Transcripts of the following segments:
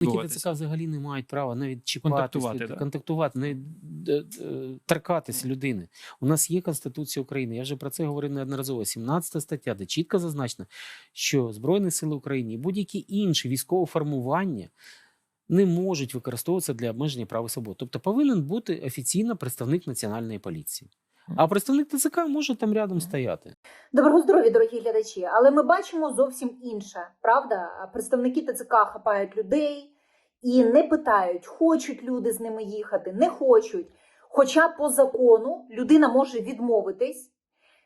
Спілкуватися. ТЦК взагалі не мають права навіть чіпати, Контактувати, да? контактувати, навіть е, е, торкатись людини. У нас є Конституція України. Я вже про це говорив неодноразово. 17 стаття, де чітко зазначено, що Збройні сили України і будь-які інші військові формування не можуть використовуватися для обмеження прав і свобод. Тобто повинен бути офіційно представник національної поліції. А представник ТЦК може там рядом стояти. Доброго здоров'я, дорогі глядачі. Але ми бачимо зовсім інше. Правда, представники ТЦК хапають людей і не питають, хочуть люди з ними їхати, не хочуть. Хоча по закону людина може відмовитись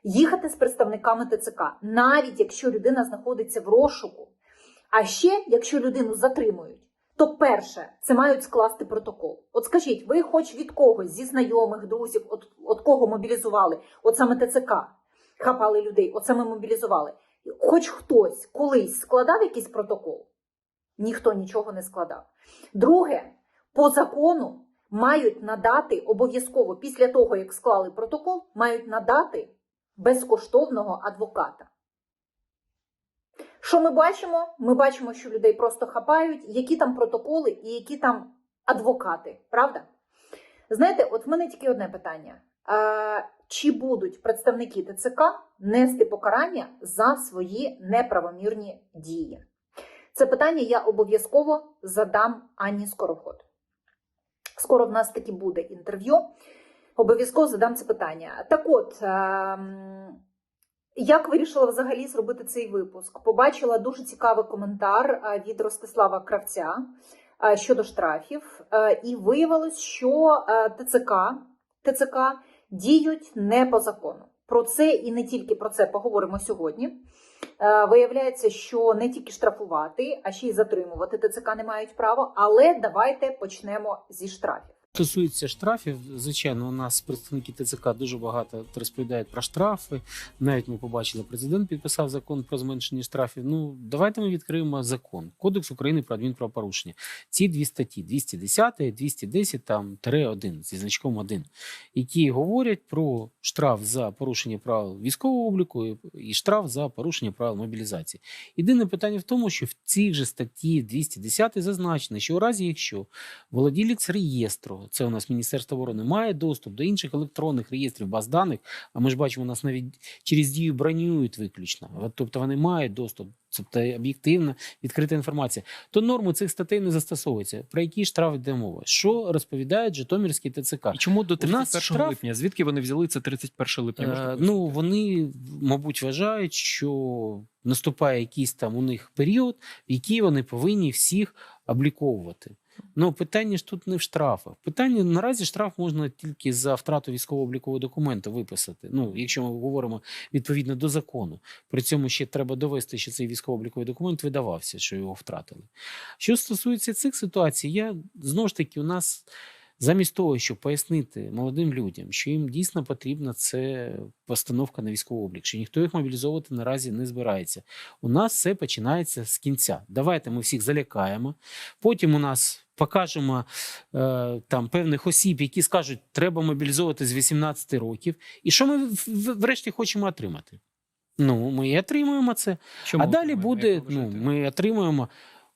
їхати з представниками ТЦК, навіть якщо людина знаходиться в розшуку. А ще, якщо людину затримують, то перше це мають скласти протокол. От скажіть, ви хоч від когось зі знайомих, друзів, от, от кого мобілізували, от саме ТЦК хапали людей, от саме мобілізували. Хоч хтось колись складав якийсь протокол, ніхто нічого не складав. Друге, по закону мають надати обов'язково після того, як склали протокол, мають надати безкоштовного адвоката. Що ми бачимо? Ми бачимо, що людей просто хапають, які там протоколи і які там адвокати, правда? Знаєте, от в мене тільки одне питання: а, чи будуть представники ТЦК нести покарання за свої неправомірні дії? Це питання я обов'язково задам Анні Скороход. Скоро в нас таки буде інтерв'ю. Обов'язково задам це питання. Так от, ем, як вирішила взагалі зробити цей випуск? Побачила дуже цікавий коментар е, від Ростислава Кравця е, щодо штрафів, е, і виявилось, що ТЦК, ТЦК діють не по закону. Про це і не тільки про це поговоримо сьогодні. Е, Виявляється, що не тільки штрафувати, а ще й затримувати ТЦК не мають права. Але давайте почнемо зі штрафів. Стосується штрафів, звичайно, у нас представники ТЦК дуже багато розповідають про штрафи. Навіть ми побачили, президент підписав закон про зменшення штрафів. Ну давайте ми відкриємо закон Кодекс України про адмінправопорушення. Ці дві статті 210 і 210 там тире 1 зі значком 1, які говорять про штраф за порушення правил військового обліку і штраф за порушення правил мобілізації. Єдине питання в тому, що в цій же статті 210 зазначено, що у разі, якщо володілець реєстру, це у нас Міністерство оборони, має доступ до інших електронних реєстрів баз даних. А ми ж бачимо, у нас навіть через дію бронюють виключно. Тобто вони мають доступ. Тобто об'єктивна відкрита інформація. То норми цих статей не застосовуються. Про який штраф йде мова? Що розповідають Житомирський ТЦК? І чому до У нас 31 штраф- липня? Звідки вони взяли це 31 липня? Можна Е, ну вони, мабуть, вважають, що наступає якийсь там у них період, в який вони повинні всіх обліковувати. Ну, питання ж тут не в штрафах. Питання наразі штраф можна тільки за втрату військово-облікового документу виписати. Ну, якщо ми говоримо відповідно до закону. При цьому ще треба довести, що цей військово-обліковий документ видавався, що його втратили. Що стосується цих ситуацій, я знову ж таки, у нас замість того, щоб пояснити молодим людям, що їм дійсно потрібна це постановка на військовий облік, що ніхто їх мобілізовувати наразі не збирається. У нас все починається з кінця. Давайте ми всіх залякаємо. Потім у нас покажемо е, там певних осіб, які скажуть, треба мобілізовувати з 18 років. І що ми врешті хочемо отримати? Ну, ми і отримуємо це. Чому а далі отримаємо, буде, ну, ми отримуємо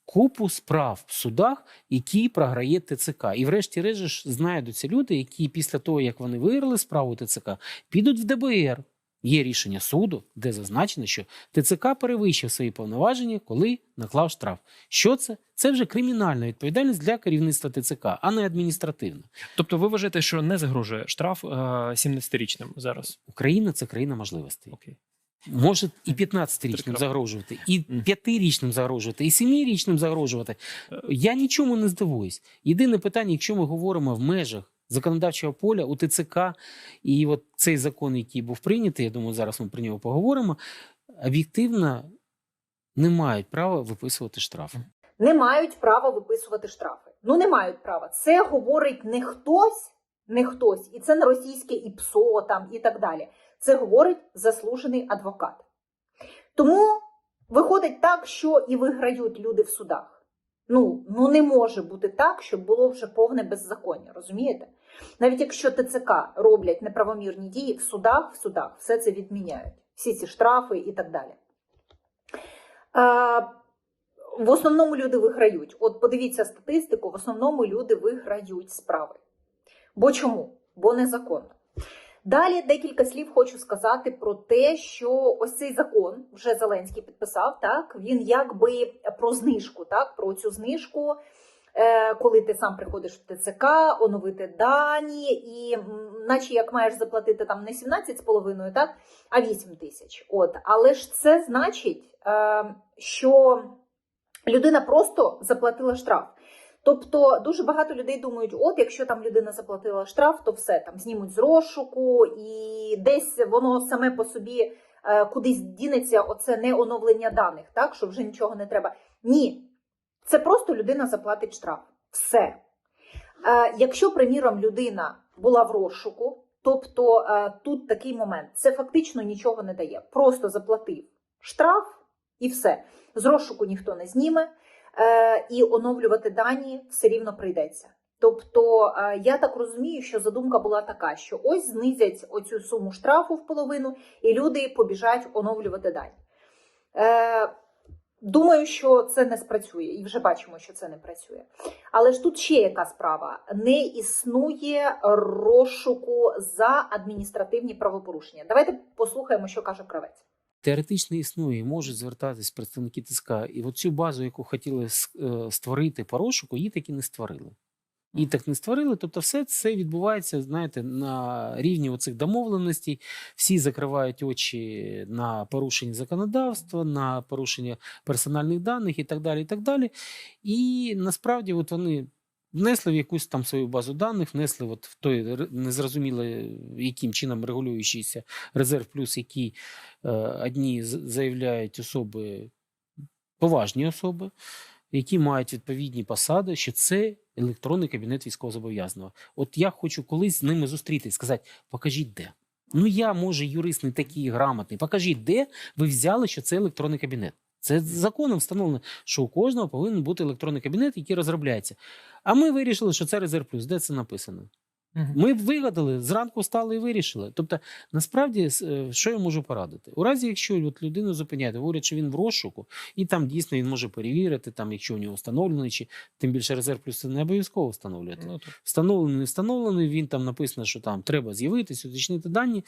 купу справ в судах, які програє ТЦК. І врешті-решт знайдуться люди, які після того, як вони виграли справу ТЦК, підуть в ДБР. Є рішення суду, де зазначено, що ТЦК перевищив свої повноваження, коли наклав штраф. Що це? Це вже кримінальна відповідальність для керівництва ТЦК, а не адміністративна. Тобто ви вважаєте, що не загрожує штраф е, 17-річним зараз? Україна це країна можливостей. Окей. Може і 15-річним загрожувати, і 5-річним загрожувати, і 7-річним загрожувати. Е. Я нічому не здивуюсь. Єдине питання, якщо ми говоримо в межах законодавчого поля у ТЦК, і от цей закон, який був прийнятий, я думаю, зараз ми про нього поговоримо, об'єктивно не мають права виписувати штрафи. не мають права виписувати штрафи. Ну не мають права. Це говорить не хтось, не хтось, і це не російське ІПСО там і так далі. Це говорить заслужений адвокат. Тому виходить так, що і виграють люди в судах. Ну, ну не може бути так, щоб було вже повне беззаконня, розумієте? Навіть якщо ТЦК роблять неправомірні дії в судах, в судах все це відміняють. Всі ці штрафи і так далі. В основному люди виграють. От подивіться статистику, в основному люди виграють справи. Бо чому? Бо незаконно. Далі декілька слів хочу сказати про те, що ось цей закон вже Зеленський підписав. Так він якби про знижку, так про цю знижку, коли ти сам приходиш в ТЦК, оновити дані, і наче як маєш заплатити там не 17,5, так, а 8 тисяч. От, але ж це значить, е, що людина просто заплатила штраф. Тобто дуже багато людей думають, от якщо там людина заплатила штраф, то все там знімуть з розшуку, і десь воно саме по собі е, кудись дінеться, оце не оновлення даних, так що вже нічого не треба. Ні, це просто людина заплатить штраф. Все. Е, якщо, приміром, людина була в розшуку, тобто е, тут такий момент, це фактично нічого не дає. Просто заплатив штраф і все. З розшуку ніхто не зніме е, і оновлювати дані все рівно прийдеться. Тобто я так розумію, що задумка була така, що ось знизять оцю суму штрафу в половину, і люди побіжать оновлювати дані. Думаю, що це не спрацює, і вже бачимо, що це не працює. Але ж тут ще яка справа: не існує розшуку за адміністративні правопорушення. Давайте послухаємо, що каже кравець. Теоретично існує, можуть звертатись представники ТСК. І от цю базу, яку хотіли е, створити по розшуку, її таки не створили. І так не створили. Тобто, все це відбувається, знаєте, на рівні оцих домовленостей. Всі закривають очі на порушення законодавства, на порушення персональних даних і так далі. І так далі. І насправді, от вони. Внесли в якусь там свою базу даних, внесли от в той незрозуміло, яким чином регулюючийся резерв плюс, який е, одні заявляють особи, поважні особи, які мають відповідні посади, що це електронний кабінет військовозобов'язаного. От я хочу колись з ними зустрітись, сказати: покажіть де. Ну я, може, юрист не такий грамотний. Покажіть, де ви взяли, що це електронний кабінет. Це законом встановлено, що у кожного повинен бути електронний кабінет, який розробляється. А ми вирішили, що це резерв плюс. Де це написано? Ми вигадали, зранку стали і вирішили. Тобто, насправді, е, що я можу порадити? У разі, якщо от людину зупиняють, говорять, що він в розшуку, і там дійсно він може перевірити, там, якщо у нього встановлений, чи тим більше резерв плюс не обов'язково встановлювати. Ну. Встановлений, не встановлений, він там написано, що там треба з'явитися, уточнити дані.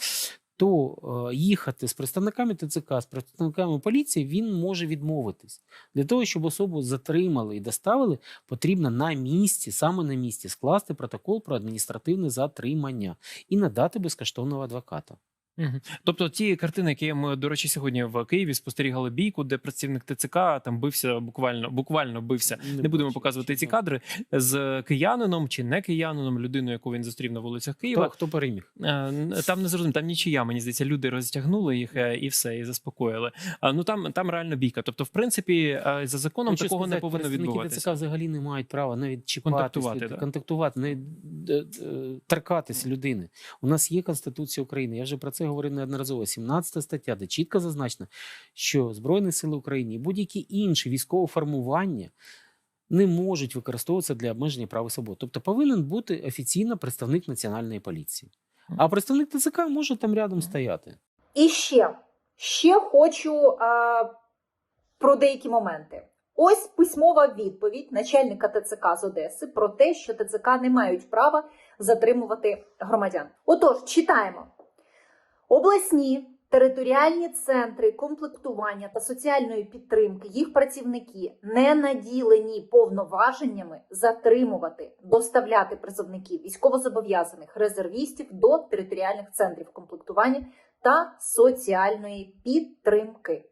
То е, їхати з представниками ТЦК, з представниками поліції він може відмовитись. Для того, щоб особу затримали і доставили, потрібно на місці, саме на місці, скласти протокол про адміністративне затримання і надати безкоштовного адвоката. Мгм. Тобто ті картини, які ми, до речі, сьогодні в Києві спостерігали бійку, де працівник ТЦК там бився буквально, буквально бився. Не будемо бачу, показувати ці кадри з киянином чи не киянином, людиною, яку він зустрів на вулицях Києва. Хто, хто переміг? Е, Там не зрозуміло, там нічия, мені здається, люди розтягнули їх е, і все, і заспокоїли. Ну там, там реально бійка. Тобто, в принципі, е, за законом Хочу такого не повинно відбуватися. ТЦК взагалі не мають права навіть чіпатися, Контактувати, да? контактувати, навіть торкатись людини. У нас є Конституція України. Я вже про це говорив неодноразово. 17 стаття, де чітко зазначено, що Збройні Сили України і будь-які інші військові формування не можуть використовуватися для обмеження прав і свобод. Тобто повинен бути офіційно представник національної поліції. А представник ТЦК може там рядом стояти. І ще, ще хочу а, про деякі моменти. Ось письмова відповідь начальника ТЦК з Одеси про те, що ТЦК не мають права затримувати громадян. Отож, читаємо: обласні територіальні центри комплектування та соціальної підтримки, їх працівники не наділені повноваженнями затримувати, доставляти призовників військовозобов'язаних резервістів до територіальних центрів комплектування та соціальної підтримки.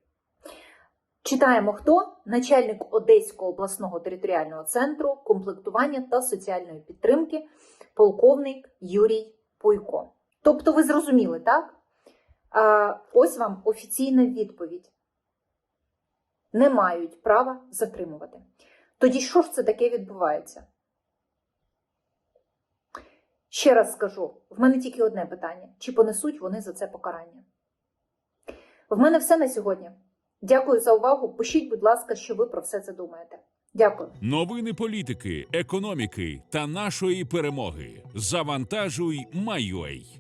Читаємо хто? Начальник Одеського обласного територіального центру комплектування та соціальної підтримки, полковник Юрій Пуйко. Тобто, ви зрозуміли, так? А, ось вам офіційна відповідь. Не мають права затримувати. Тоді що ж це таке відбувається? Ще раз скажу: в мене тільки одне питання: чи понесуть вони за це покарання? В мене все на сьогодні. Дякую за увагу. Пишіть, будь ласка, що ви про все це думаєте. Дякую. Новини політики, економіки та нашої перемоги. Завантажуй, Майой.